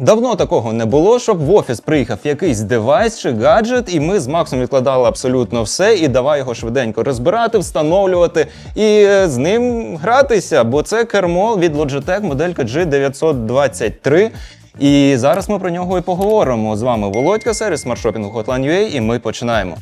Давно такого не було, щоб в офіс приїхав якийсь девайс чи гаджет, і ми з Максом відкладали абсолютно все, і давай його швиденько розбирати, встановлювати і е, з ним гратися. Бо це кермо від Logitech моделька G923. І зараз ми про нього і поговоримо. З вами Володька, сервіс смартшопінгу Hotline.ua, і ми починаємо.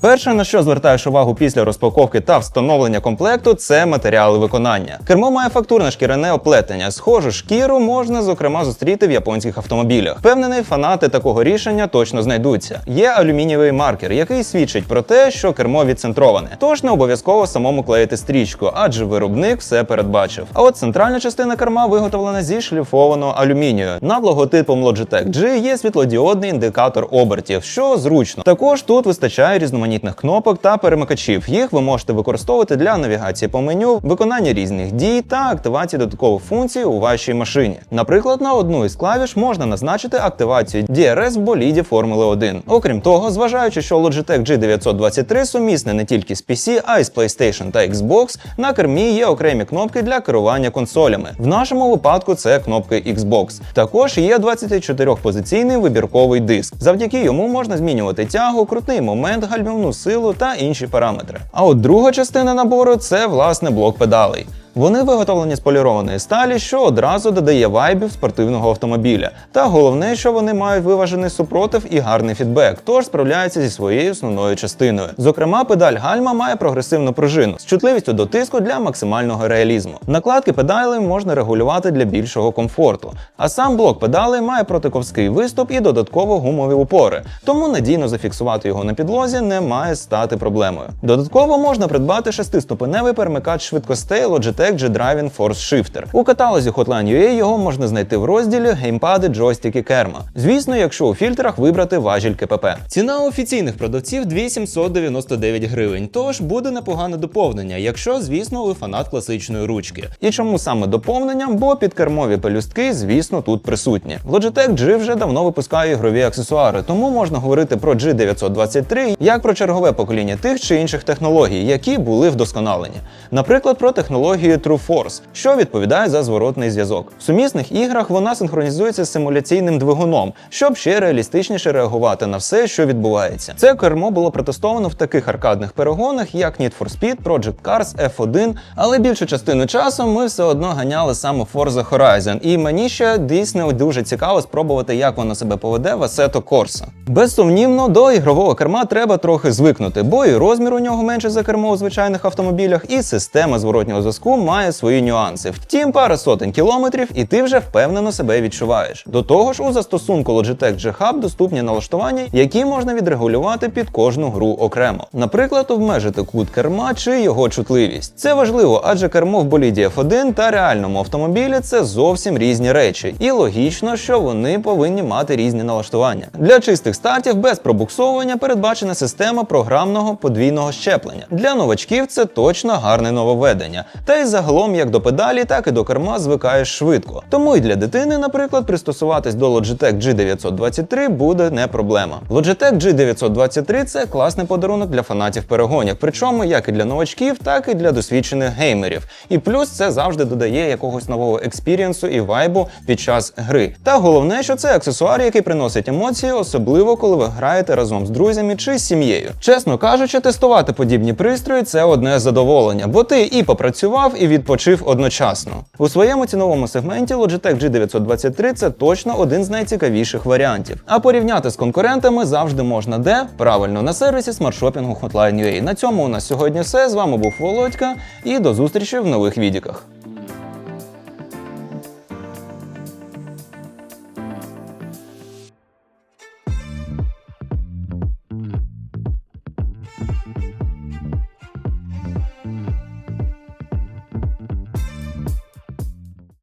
Перше, на що звертаєш увагу після розпаковки та встановлення комплекту, це матеріали виконання. Кермо має фактурне шкіряне оплетення. Схожу шкіру можна зокрема зустріти в японських автомобілях. Впевнений, фанати такого рішення точно знайдуться. Є алюмінієвий маркер, який свідчить про те, що кермо відцентроване. Тож не обов'язково самому клеїти стрічку, адже виробник все передбачив. А от центральна частина керма виготовлена зі шліфованого алюмінію. Над логотипом Logitech G є світлодіодний індикатор обертів, що зручно. Також тут вистачає різноманітних кнопок та перемикачів. Їх ви можете використовувати для навігації по меню, виконання різних дій та активації додаткових функцій у вашій машині. Наприклад, на одну із клавіш можна назначити активацію DRS в боліді Формули 1. Окрім того, зважаючи, що Logitech G923 сумісне не тільки з PC, а й з PlayStation та Xbox, на кермі є окремі кнопки для керування консолями. В нашому випадку це кнопки Xbox. Також є 24-позиційний вибірковий диск. Завдяки йому можна змінювати тягу, крутний момент, гальмівну силу та інші параметри. А от друга частина набору це власне блок педалей. Вони виготовлені з полірованої сталі, що одразу додає вайбів спортивного автомобіля. Та головне, що вони мають виважений супротив і гарний фідбек, тож справляються зі своєю основною частиною. Зокрема, педаль гальма має прогресивну пружину з чутливістю до тиску для максимального реалізму. Накладки педалей можна регулювати для більшого комфорту. А сам блок педалей має протиковський виступ і додатково гумові упори, тому надійно зафіксувати його на підлозі не має стати проблемою. Додатково можна придбати шестиступеневий перемикач швидкостей Logitech G-Driving Force Shifter. У каталозі Hotline.ua його можна знайти в розділі геймпади, джойстики, керма. Звісно, якщо у фільтрах вибрати важіль КПП. Ціна офіційних продавців 2799 гривень, тож буде непогане доповнення, якщо, звісно, ви фанат класичної ручки. І чому саме доповнення? Бо підкермові пелюстки, звісно, тут присутні. Logitech G вже давно випускає ігрові аксесуари, тому можна говорити про G923 як про чергове покоління тих чи інших технологій, які були вдосконалені. Наприклад, про технологію True Force, що відповідає за зворотний зв'язок. В сумісних іграх вона синхронізується з симуляційним двигуном, щоб ще реалістичніше реагувати на все, що відбувається. Це кермо було протестовано в таких аркадних перегонах, як Need for Speed, Project Cars, F1, але більшу частину часу ми все одно ганяли саме Forza Horizon, і мені ще дійсно дуже цікаво спробувати, як воно себе поведе в Assetto Corsa. Безсумнівно, до ігрового керма треба трохи звикнути, бо і розмір у нього менше за кермо у звичайних автомобілях, і система зворотнього зв'язку має свої нюанси. Втім, пара сотень кілометрів, і ти вже впевнено себе відчуваєш. До того ж, у застосунку Logitech G Hub доступні налаштування, які можна відрегулювати під кожну гру окремо. Наприклад, обмежити кут керма чи його чутливість. Це важливо, адже кермо в боліді F1 та реальному автомобілі це зовсім різні речі, і логічно, що вони повинні мати різні налаштування. Для чистих стартів без пробуксовування передбачена система програмного подвійного щеплення. Для новачків це точно гарне нововведення. Та й загалом як до педалі, так і до керма звикаєш швидко. Тому і для дитини, наприклад, пристосуватись до Logitech G923 буде не проблема. Logitech G923 це класний подарунок для фанатів перегонів, причому як і для новачків, так і для досвідчених геймерів. І плюс це завжди додає якогось нового експірієнсу і вайбу під час гри. Та головне, що це аксесуар, який приносить емоції, особливо коли ви граєте разом з друзями чи з сім'єю. Чесно кажучи, тестувати подібні пристрої це одне задоволення, бо ти і попрацював, і відпочив одночасно. У своєму ціновому сегменті Logitech G923 це точно один з найцікавіших варіантів. А порівняти з конкурентами завжди можна де правильно на сервісі смартшопінгу Hotline.ua. На цьому у нас сьогодні все. З вами був Володька, і до зустрічі в нових відіках.